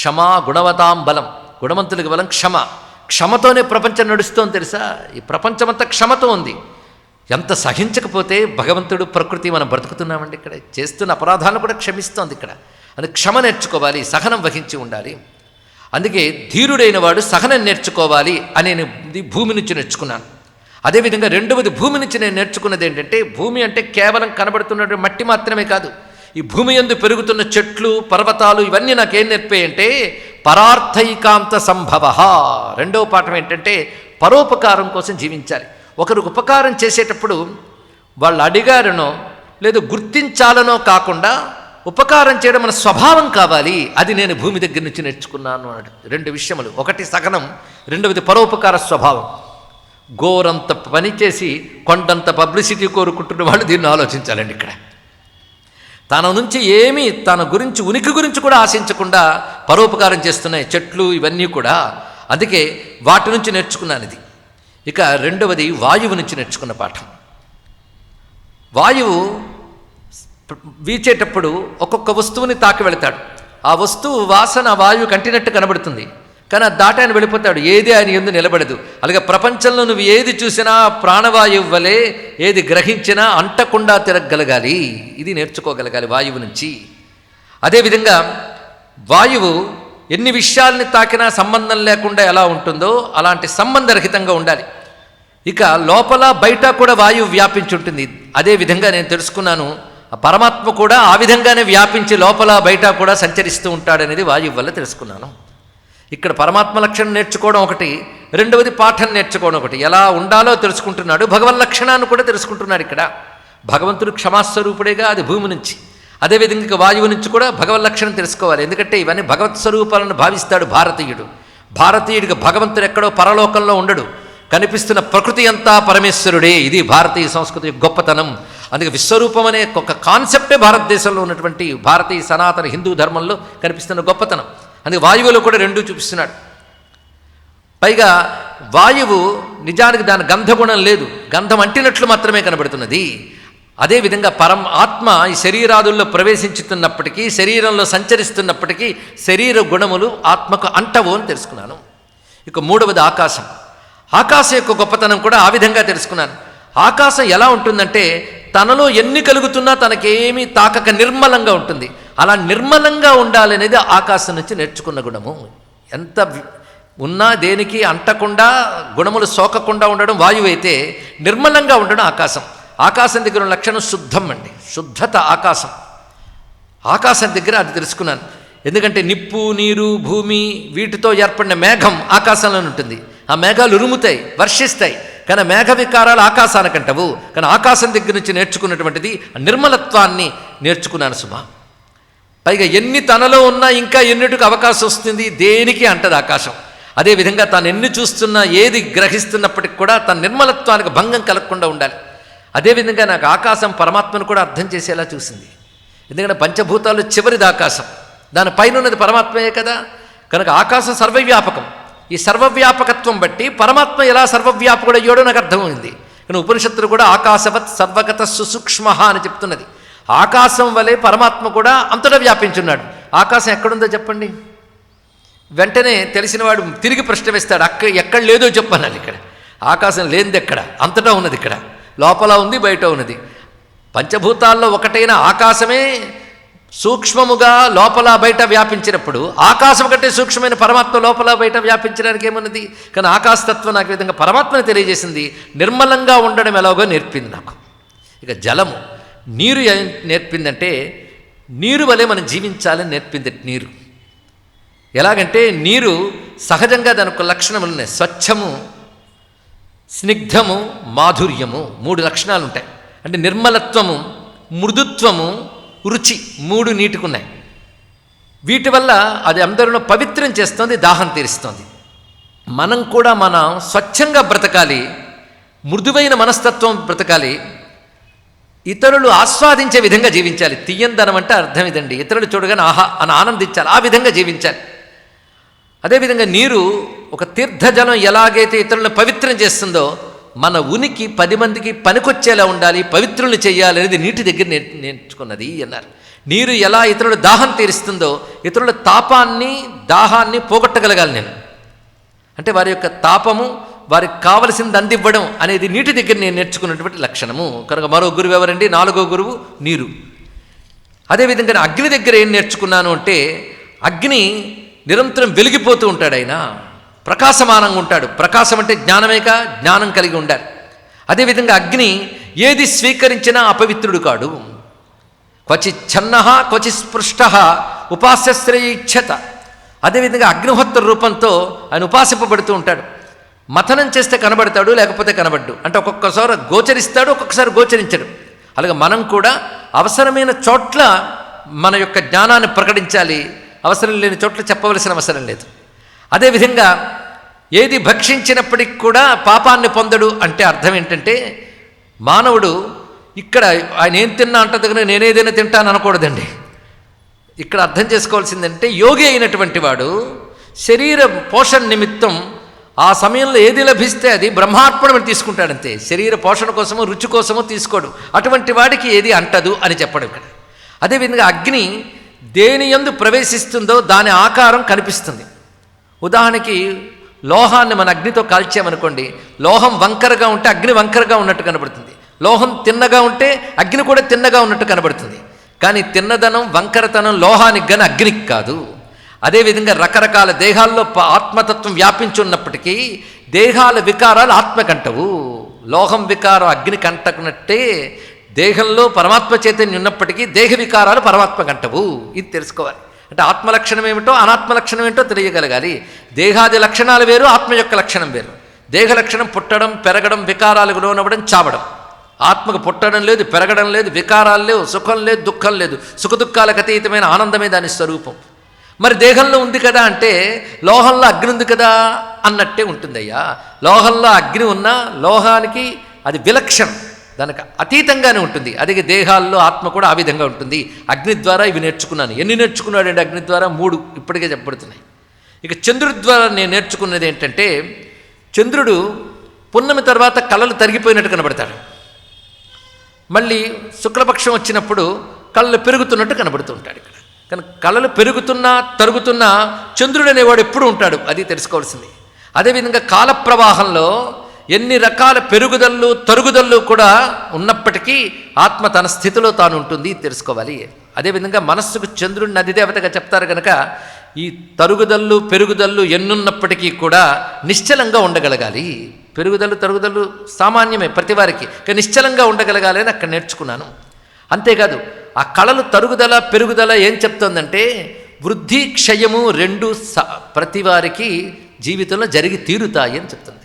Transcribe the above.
క్షమా గుణవతాం బలం. గుణవంతులకి బలం క్షమ. క్షమతోనే ప్రపంచం నడుస్తోంది తెలుసా? ఈ ప్రపంచమంతా క్షమతో ఉంది. ఎంత సహించకపోతే భగవంతుడు ప్రకృతి మనం బ్రతుకుతున్నామండి ఇక్కడ. చేస్తున్న అపరాధాలను కూడా క్షమిస్తోంది ఇక్కడ. అని క్షమ నేర్చుకోవాలి సహనం వహించి ఉండాలి. అందుకే ధీరుడైన వాడు సహనం నేర్చుకోవాలి అని నేను భూమి నుంచి నేర్చుకున్నాను. అదేవిధంగా రెండవది భూమి నుంచి నేను నేర్చుకున్నది ఏంటంటే భూమి అంటే కేవలం కనబడుతున్నటువంటి మట్టి మాత్రమే కాదు. ఈ భూమి ఎందు పెరుగుతున్న చెట్లు పర్వతాలు ఇవన్నీ నాకేం నేర్పాయంటే పరార్థైకాంత సంభవ. రెండవ పాఠం ఏంటంటే పరోపకారం కోసం జీవించాలి. ఒకరికి ఉపకారం చేసేటప్పుడు వాళ్ళు అడిగారనో లేదు గుర్తించాలనో కాకుండా ఉపకారం చేయడం మన స్వభావం కావాలి. అది నేను భూమి దగ్గర నుంచి నేర్చుకున్నాను అన్నాడు రెండు విషయములు. ఒకటి సగనం రెండవది పరోపకార స్వభావం. గోరంత పని చేసి కొండంత పబ్లిసిటీ కోరుకుంటున్న వాళ్ళు దీన్ని ఆలోచించాలండి ఇక్కడ. తన నుంచి ఏమీ తన గురించి ఉనికి గురించి కూడా ఆశించకుండా పరోపకారం చేస్తున్నాయి చెట్లు ఇవన్నీ కూడా అందుకే వాటి నుంచి నేర్చుకున్నాను ఇది. ఇక రెండవది వాయువు నుంచి నేర్చుకున్న పాఠం. వాయువు వీచేటప్పుడు ఒక్కొక్క వస్తువుని తాకి వెళతాడు. ఆ వస్తువు వాసన వాయువు కంటినట్టు కనబడుతుంది. కానీ ఆ దాటి ఆయన వెళ్ళిపోతాడు. ఏది ఆయన ఎందు నిలబడదు. అలాగే ప్రపంచంలో నువ్వు ఏది చూసినా ప్రాణవాయువు వలె ఏది గ్రహించినా అంటకుండా తిరగగలగాలి. ఇది నేర్చుకోగలగాలి వాయువు నుంచి. అదేవిధంగా వాయువు ఎన్ని విషయాల్ని తాకినా సంబంధం లేకుండా ఎలా ఉంటుందో అలాంటి సంబంధరహితంగా ఉండాలి. ఇక లోపల బయట కూడా వాయువు వ్యాపించి ఉంటుంది. అదే విధంగా నేను తెలుసుకున్నాను పరమాత్మ కూడా ఆ విధంగానే వ్యాపించి లోపల బయట కూడా సంచరిస్తూ ఉంటాడనేది వాయువు వల్ల తెలుసుకున్నాను. ఇక్కడ పరమాత్మ లక్షణం నేర్చుకోవడం ఒకటి రెండవది పాఠం నేర్చుకోవడం ఒకటి. ఎలా ఉండాలో తెలుసుకుంటున్నాడు. భగవన్ లక్షణాన్ని కూడా తెలుసుకుంటున్నాడు ఇక్కడ. భగవంతుడు క్షమాస్వరూపుడేగా అది భూమి నుంచి. అదేవిధంగా ఇక వాయువు నుంచి కూడా భగవన్ లక్షణం తెలుసుకోవాలి. ఎందుకంటే ఇవన్నీ భగవత్ స్వరూపాలను భావిస్తాడు భారతీయుడు. భారతీయుడికి భగవంతుడు ఎక్కడో పరలోకంలో ఉండడు. కనిపిస్తున్న ప్రకృతి అంతా పరమేశ్వరుడే. ఇది భారతీయ సంస్కృతి గొప్పతనం. అందుకే విశ్వరూపం అనే ఒక కాన్సెప్టే భారతదేశంలో ఉన్నటువంటి భారతీయ సనాతన హిందూ ధర్మంలో కనిపిస్తున్న గొప్పతనం. అందుకే వాయువులో కూడా రెండూ చూపిస్తున్నాడు. పైగా వాయువు నిజానికి దాని గంధగుణం లేదు. గంధం అంటినట్లు మాత్రమే కనబడుతున్నది. అదేవిధంగా పరం ఆత్మ ఈ శరీరాదుల్లో ప్రవేశించుతున్నప్పటికీ శరీరంలో సంచరిస్తున్నప్పటికీ శరీర గుణములు ఆత్మకు అంటవు అని తెలుసుకున్నాను. ఇక మూడవది ఆకాశం. ఆకాశం యొక్క గొప్పతనం కూడా ఆ విధంగా తెలుసుకున్నాను. ఆకాశం ఎలా ఉంటుందంటే తనలో ఎన్ని కలుగుతున్నా తనకేమీ తాకక నిర్మలంగా ఉంటుంది. అలా నిర్మలంగా ఉండాలనేది ఆకాశం నుంచి నేర్చుకున్న గుణము. ఎంత ఉన్నా దేనికి అంటకుండా గుణములు సోకకుండా ఉండడం వాయువు అయితే నిర్మలంగా ఉండడం ఆకాశం. ఆకాశం దగ్గర ఉన్న లక్షణం శుద్ధం అండి. శుద్ధత ఆకాశం. ఆకాశం దగ్గర అది తెలుసుకున్నాను. ఎందుకంటే నిప్పు నీరు భూమి వీటితో ఏర్పడిన మేఘం ఆకాశంలో ఉంటుంది. ఆ మేఘాలు ఉరుముతాయి వర్షిస్తాయి. కానీ మేఘ వికారాలు ఆకాశానికంటవు. కానీ ఆకాశం దగ్గర నుంచి నేర్చుకున్నటువంటిది ఆ నిర్మలత్వాన్ని నేర్చుకున్నాను సుమా. పైగా ఎన్ని తనలో ఉన్నా ఇంకా ఎన్నిటికి అవకాశం వస్తుంది? దేనికి అంటది ఆకాశం? అదేవిధంగా తాను ఎన్ని చూస్తున్నా ఏది గ్రహిస్తున్నప్పటికి కూడా తన నిర్మలత్వానికి భంగం కలగకుండా ఉండాలి. అదేవిధంగా నాకు ఆకాశం పరమాత్మను కూడా అర్థం చేసేలా చూసింది. ఎందుకంటే పంచభూతాలు చివరిది ఆకాశం. దాని పైన ఉన్నది పరమాత్మయే కదా? కనుక ఆకాశం సర్వవ్యాపకం. ఈ సర్వవ్యాపకత్వం బట్టి పరమాత్మ ఎలా సర్వవ్యాపకుడయ్యాడో నాకు అర్థమైంది. కానీ ఉపనిషత్తులు కూడా ఆకాశవత్ సర్వగత సుసూక్ష్మ అని చెప్తున్నది. ఆకాశం వలె పరమాత్మ కూడా అంతటా వ్యాపించున్నాడు. ఆకాశం ఎక్కడుందో చెప్పండి? వెంటనే తెలిసినవాడు తిరిగి ప్రశ్న వేస్తాడు అక్క ఎక్కడ లేదో చెప్పాలి ఇక్కడ. ఆకాశం లేనిది ఎక్కడ అంతటా ఉన్నది ఇక్కడ. లోపల ఉంది బయట ఉన్నది. పంచభూతాల్లో ఒకటైన ఆకాశమే సూక్ష్మముగా లోపల బయట వ్యాపించినప్పుడు ఆకాశం కంటే సూక్ష్మమైన పరమాత్మ లోపల బయట వ్యాపించడానికి ఏమున్నది? కానీ ఆకాశతత్వం నాకు విధంగా పరమాత్మని తెలియజేసింది. నిర్మలంగా ఉండడం ఎలాగో నేర్పింది నాకు. ఇక జలము. నీరు ఏం నేర్పిందంటే నీరు వలె మనం జీవించాలని నేర్పింది నీరు. ఎలాగంటే నీరు సహజంగా దాని ఒక లక్షణములు ఉన్నాయి. స్వచ్ఛము స్నిగ్ధము మాధుర్యము మూడు లక్షణాలు ఉంటాయి అంటే నిర్మలత్వము మృదుత్వము రుచి మూడు నీటికున్నాయి. వీటి వల్ల అది అందరిలో పవిత్రం చేస్తుంది దాహం తీరుస్తుంది. మనం కూడా మనం స్వచ్ఛంగా బ్రతకాలి మృదువైన మనస్తత్వం బ్రతకాలి ఇతరులు ఆస్వాదించే విధంగా జీవించాలి. తీయందనం అంటే అర్థం ఇదండి. ఇతరులు చూడగానే ఆహా అని ఆనందించాలి. ఆ విధంగా జీవించాలి. అదేవిధంగా నీరు ఒక తీర్థజలం ఎలాగైతే ఇతరులను పవిత్రం చేస్తుందో మన ఉనికి పది మందికి పనికొచ్చేలా ఉండాలి పవిత్రుల్ని చేయాలి అనేది నీటి దగ్గర నేర్ నేర్చుకున్నది అన్నారు. నీరు ఎలా ఇతరుల దాహం తీరుస్తుందో ఇతరుల తాపాన్ని దాహాన్ని పోగొట్టగలగాలి నేను. అంటే వారి యొక్క తాపము వారికి కావలసింది అందివ్వడం అనేది నీటి దగ్గర నేను నేర్చుకున్నటువంటి లక్షణము. కనుక మరో గురువు ఎవరండి? నాలుగో గురువు నీరు. అదేవిధంగా అగ్ని దగ్గర ఏం నేర్చుకున్నాను అంటే అగ్ని నిరంతరం వెలిగిపోతూ ఉంటాడు ఆయన. ప్రకాశమానంగా ఉంటాడు. ప్రకాశం అంటే జ్ఞానమేక? జ్ఞానం కలిగి ఉండాలి. అదేవిధంగా అగ్ని ఏది స్వీకరించినా అపవిత్రుడు కాడు. క్వచి ఛన్న క్వచి స్పృష్ట ఉపాస్యశ్రయిచ్చత అదేవిధంగా అగ్నిహోత్ర రూపంతో ఆయన ఉపాసింపబడుతూ ఉంటాడు. మథనం చేస్తే కనబడతాడు లేకపోతే కనబడ్డు. అంటే ఒక్కొక్కసారి గోచరిస్తాడు ఒక్కొక్కసారి గోచరించడు. అలాగే మనం కూడా అవసరమైన చోట్ల మన యొక్క జ్ఞానాన్ని ప్రకటించాలి. అవసరం లేని చోట్ల చెప్పవలసిన అవసరం లేదు. అదేవిధంగా ఏది భక్షించినప్పటికి కూడా పాపాన్ని పొందడు అంటే అర్థం ఏంటంటే మానవుడు ఇక్కడ ఆయన ఏం తిన్నా అంట దగ్గర నేనేదైనా తింటాను అనకూడదండి. ఇక్కడ అర్థం చేసుకోవాల్సిందంటే యోగి అయినటువంటి వాడు శరీర పోషణ నిమిత్తం ఆ సమయంలో ఏది లభిస్తే అది బ్రహ్మార్పణమని తీసుకుంటాడంతే. శరీర పోషణ కోసము రుచి కోసము తీసుకోడు. అటువంటి వాడికి ఏది అంటదు అని చెప్పడం ఇక్కడ. అదేవిధంగా అగ్ని దేని ఎందు ప్రవేశిస్తుందో దాని ఆకారం కనిపిస్తుంది. ఉదాహరణకి లోహాన్ని మన అగ్నితో కాల్చామనుకోండి లోహం వంకరగా ఉంటే అగ్ని వంకరగా ఉన్నట్టు కనబడుతుంది. లోహం తిన్నగా ఉంటే అగ్ని కూడా తిన్నగా ఉన్నట్టు కనబడుతుంది. కానీ తిన్నదనం వంకరతనం లోహానికి కానీ అగ్నికి కాదు. అదేవిధంగా రకరకాల దేహాల్లో ప- ఆత్మతత్వం వ్యాపించి ఉన్నప్పటికీ దేహాల వికారాలు ఆత్మకంటవు. లోహం వికారం అగ్ని కంటకున్నట్టే దేహంలో పరమాత్మ చైతన్యం ఉన్నప్పటికీ దేహ వికారాలు పరమాత్మ కంటవు. ఇది తెలుసుకోవాలి. అంటే ఆత్మ లక్షణం ఏమిటో అనాత్మ లక్షణం ఏంటో తెలియగలగాలి. దేహాది లక్షణాలు వేరు ఆత్మ యొక్క లక్షణం వేరు. దేహ లక్షణం పుట్టడం పెరగడం వికారాలకు లోనవ్వడం చావడం. ఆత్మకు పుట్టడం లేదు పెరగడం లేదు వికారాలు లేవు సుఖం లేదు దుఃఖం లేదు. సుఖదుఖాలకు అతీతమైన ఆనందమే దాని స్వరూపం. మరి దేహంలో ఉంది కదా అంటే లోహంలో అగ్ని ఉంది కదా అన్నట్టే ఉంటుందయ్యా. లోహంలో అగ్ని ఉన్నా లోహానికి అది విలక్షణం. దానికి అతీతంగానే ఉంటుంది. అదే దేహాల్లో ఆత్మ కూడా ఆ విధంగా ఉంటుంది. అగ్ని ద్వారా ఇవి నేర్చుకున్నాను. ఎన్ని నేర్చుకున్నాడండి అగ్ని ద్వారా? మూడు. ఇప్పటికే చెప్పబడుతున్నాయి. ఇక చంద్రుడి ద్వారా నేను నేర్చుకున్నది ఏంటంటే చంద్రుడు పున్నమి తర్వాత కళలు తరిగిపోయినట్టు కనబడతాడు. మళ్ళీ శుక్లపక్షం వచ్చినప్పుడు కళ్ళు పెరుగుతున్నట్టు కనబడుతూ ఉంటాడు కానీ కళలు పెరుగుతున్నా తరుగుతున్నా చంద్రుడు అనేవాడు ఎప్పుడు ఉంటాడు అది తెలుసుకోవాల్సింది. అదేవిధంగా కాల ప్రవాహంలో ఎన్ని రకాల పెరుగుదళ్ళు తరుగుదళ్ళు కూడా ఉన్నప్పటికీ ఆత్మ తన స్థితిలో తాను ఉంటుంది తెలుసుకోవాలి. అదేవిధంగా మనస్సుకు చంద్రుడిని అధిదేవతగా చెప్తారు కనుక ఈ తరుగుదళ్ళు పెరుగుదళ్ళు ఎన్నున్నప్పటికీ కూడా నిశ్చలంగా ఉండగలగాలి. పెరుగుదలు తరుగుదలు సామాన్యమే ప్రతి వారికి కానీ నిశ్చలంగా ఉండగలగాలి అని అక్కడ నేర్చుకున్నాను. అంతేకాదు ఆ కళలు తరుగుదల పెరుగుదల ఏం చెప్తోందంటే వృద్ధి క్షయము రెండు స ప్రతి వారికి జీవితంలో జరిగి తీరుతాయి అని చెప్తుంది.